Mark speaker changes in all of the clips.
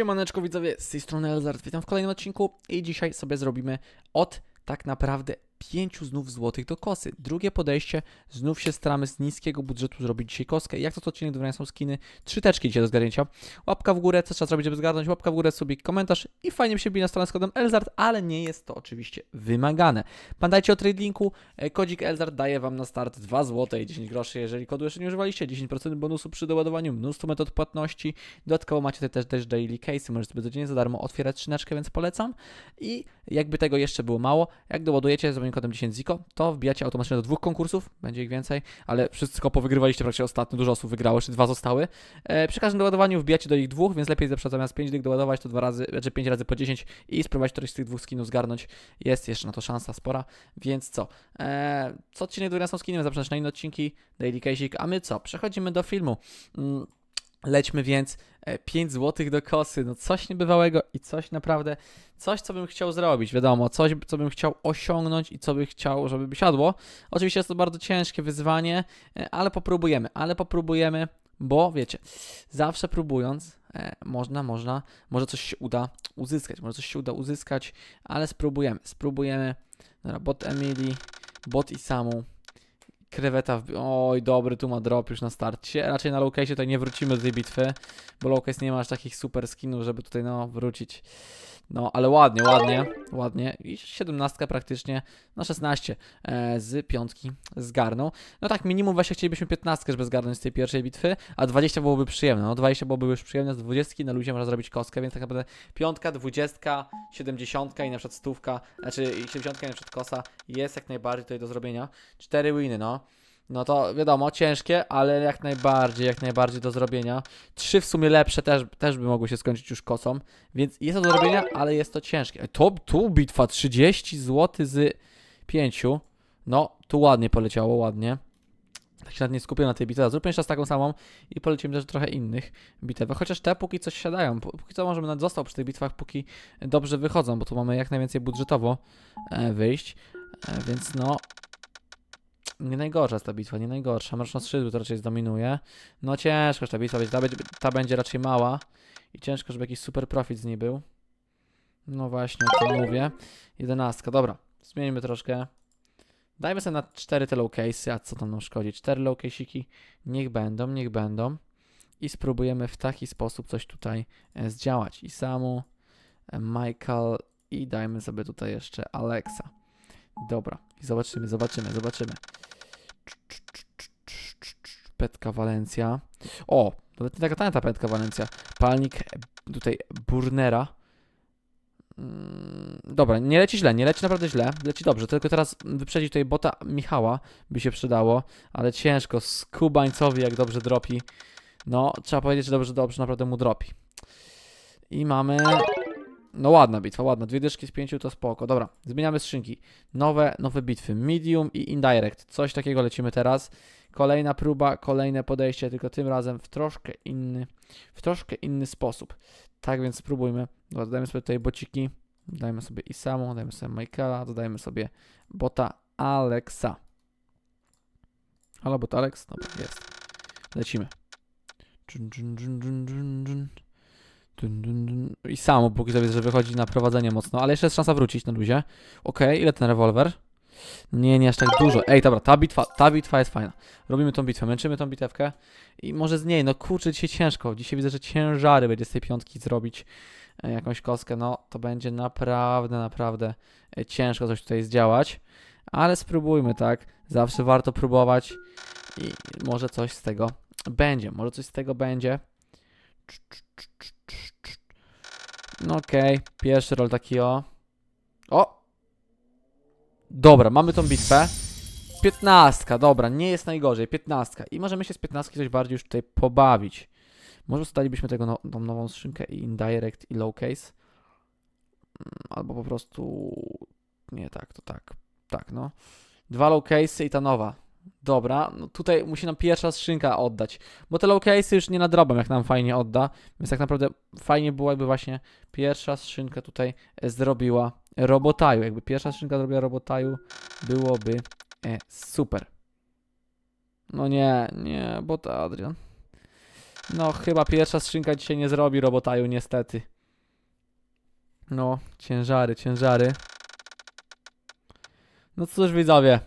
Speaker 1: Siemaneczko widzowie, z tej strony Elzard, witam w kolejnym odcinku i dzisiaj sobie zrobimy od tak naprawdę 5 znów złotych do kosy. Drugie podejście, znów się staramy z niskiego budżetu zrobić dzisiaj koskę. Jak to co odcinek do są skiny, trzy teczki dzisiaj do zgarnięcia. Łapka w górę, co trzeba zrobić, żeby zgarnąć, łapka w górę, sobie komentarz i fajnie się bili na stronę z kodem Elzard, ale nie jest to oczywiście wymagane. Pamiętajcie o trade linku, e, kodzik Elzard daje Wam na start 2 zł i 10 groszy, jeżeli kodu jeszcze nie używaliście, 10% bonusu przy doładowaniu, mnóstwo metod płatności, dodatkowo macie tutaj też, też daily case, możecie sobie codziennie za darmo otwierać skrzyneczkę, więc polecam i jakby tego jeszcze było mało, jak doładujecie z moim kodem 10 ZIKO, to wbijacie automatycznie do dwóch konkursów, będzie ich więcej, ale wszystko powygrywaliście praktycznie ostatnio, dużo osób wygrało, jeszcze dwa zostały. E, przy każdym doładowaniu wbijacie do ich dwóch, więc lepiej zawsze zamiast 5 dyk doładować to dwa razy, znaczy 5 razy po 10 i spróbować któryś z tych dwóch skinów zgarnąć. Jest jeszcze na to szansa spora, więc co? E, co odcinek do są skinem, zapraszam na inne odcinki, Daily Casik, a my co? Przechodzimy do filmu. Mm. Lećmy więc 5 zł do kosy, no coś niebywałego i coś naprawdę, coś co bym chciał zrobić, wiadomo, coś co bym chciał osiągnąć i co bym chciał, żeby siadło. Oczywiście jest to bardzo ciężkie wyzwanie, e, ale popróbujemy, ale popróbujemy, bo wiecie, zawsze próbując, e, można, można, może coś się uda uzyskać, może coś się uda uzyskać, ale spróbujemy, spróbujemy. Dobra, bot Emily, bot i samu. Kreweta w... Oj, dobry, tu ma drop już na starcie. Raczej na lowcase tutaj nie wrócimy do tej bitwy, bo lowcase nie ma aż takich super skinów, żeby tutaj, no, wrócić. No, ale ładnie, ładnie, ładnie. I 17 praktycznie na 16 e, z piątki zgarnął. No tak, minimum właśnie chcielibyśmy 15, żeby zgarnąć z tej pierwszej bitwy, a 20 byłoby przyjemne. No, 20 byłoby już przyjemne, z 20 na ludzie można zrobić kostkę, więc tak naprawdę piątka, 20, 70 i na przykład stówka, znaczy 70 i na przykład kosa jest jak najbardziej tutaj do zrobienia. 4 winy, no. No to wiadomo, ciężkie, ale jak najbardziej, jak najbardziej do zrobienia. Trzy w sumie lepsze też, też by mogły się skończyć już kosą, więc jest to do zrobienia, ale jest to ciężkie. To tu bitwa 30 zł z 5. No, tu ładnie poleciało, ładnie. Tak się nad nie skupię na tej bitwie. Zróbmy jeszcze taką samą i polecimy też trochę innych bitew. Chociaż te póki coś siadają. Póki co możemy nawet został przy tych bitwach, póki dobrze wychodzą, bo tu mamy jak najwięcej budżetowo e, wyjść. E, więc no, nie najgorsza jest ta bitwa, nie najgorsza. Mroczno skrzydły to raczej zdominuje. No ciężko ta bitwa będzie, ta, będzie- ta będzie raczej mała. I ciężko, żeby jakiś super profit z niej był. No właśnie, o tym mówię. Jedenastka, dobra. Zmienimy troszkę. Dajmy sobie na 4 te low case'y, a co tam nam szkodzi? 4 low case'iki, niech będą, niech będą. I spróbujemy w taki sposób coś tutaj e, zdziałać. I samu, e, Michael i dajmy sobie tutaj jeszcze Alexa. Dobra, i zobaczymy, zobaczymy, zobaczymy. Petka Walencja. O, nawet nie taka tania ta Petka Walencja. Palnik e, tutaj Burnera. Mm, Dobra, nie leci źle, nie leci naprawdę źle, leci dobrze, tylko teraz wyprzedzić tutaj bota Michała by się przydało, ale ciężko, skubańcowi jak dobrze dropi, no trzeba powiedzieć, że dobrze, dobrze naprawdę mu dropi. I mamy, no ładna bitwa, ładna, dwie dyszki z pięciu to spoko, dobra, zmieniamy skrzynki, nowe, nowe bitwy, medium i indirect, coś takiego lecimy teraz, kolejna próba, kolejne podejście, tylko tym razem w troszkę inny, w troszkę inny sposób. Tak więc spróbujmy. Dodajmy sobie tutaj bociki. Dodajmy sobie Isamu, dodajmy sobie Michaela, dodajmy sobie bota Alexa. Halo, bot Alex? Dobra, jest. Lecimy. Dżun, dżun, dżun, dżun, dżun. I samo, póki sobie, że wychodzi na prowadzenie mocno, ale jeszcze jest szansa wrócić na luzie. Okej, ile ten rewolwer? Nie, nie aż tak dużo. Ej, dobra, ta bitwa, ta bitwa jest fajna. Robimy tą bitwę, męczymy tą bitewkę i może z niej, no kurczę, dzisiaj ciężko. Dzisiaj widzę, że ciężary będzie z tej piątki zrobić e, jakąś kostkę. No, to będzie naprawdę, naprawdę e, ciężko coś tutaj zdziałać. Ale spróbujmy, tak? Zawsze warto próbować i może coś z tego będzie. Może coś z tego będzie. No okej, pierwszy rol taki o. O! Dobra, mamy tą bitwę. Piętnastka, dobra, nie jest najgorzej, piętnastka. I możemy się z piętnastki coś bardziej już tutaj pobawić. Może dostalibyśmy tego no, tą nową skrzynkę i indirect i low case. Mm, Albo po prostu... Nie tak, to tak. Tak, no. Dwa low case i ta nowa. Dobra, no tutaj musi nam pierwsza skrzynka oddać. Bo te low case już nie nadrobam, jak nam fajnie odda. Więc tak naprawdę fajnie było, jakby właśnie pierwsza skrzynka tutaj zrobiła robotaju. Jakby pierwsza skrzynka zrobiła robotaju, byłoby E, super. No nie, nie, bo to Adrian. No, chyba pierwsza skrzynka dzisiaj nie zrobi robotaju, niestety. No, ciężary, ciężary. No cóż, widzowie.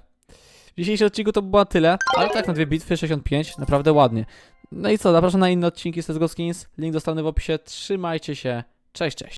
Speaker 1: W dzisiejszym odcinku to było tyle, ale tak na dwie bitwy 65, naprawdę ładnie. No i co, zapraszam na inne odcinki z Skins, link dostany w opisie, trzymajcie się, cześć, cześć.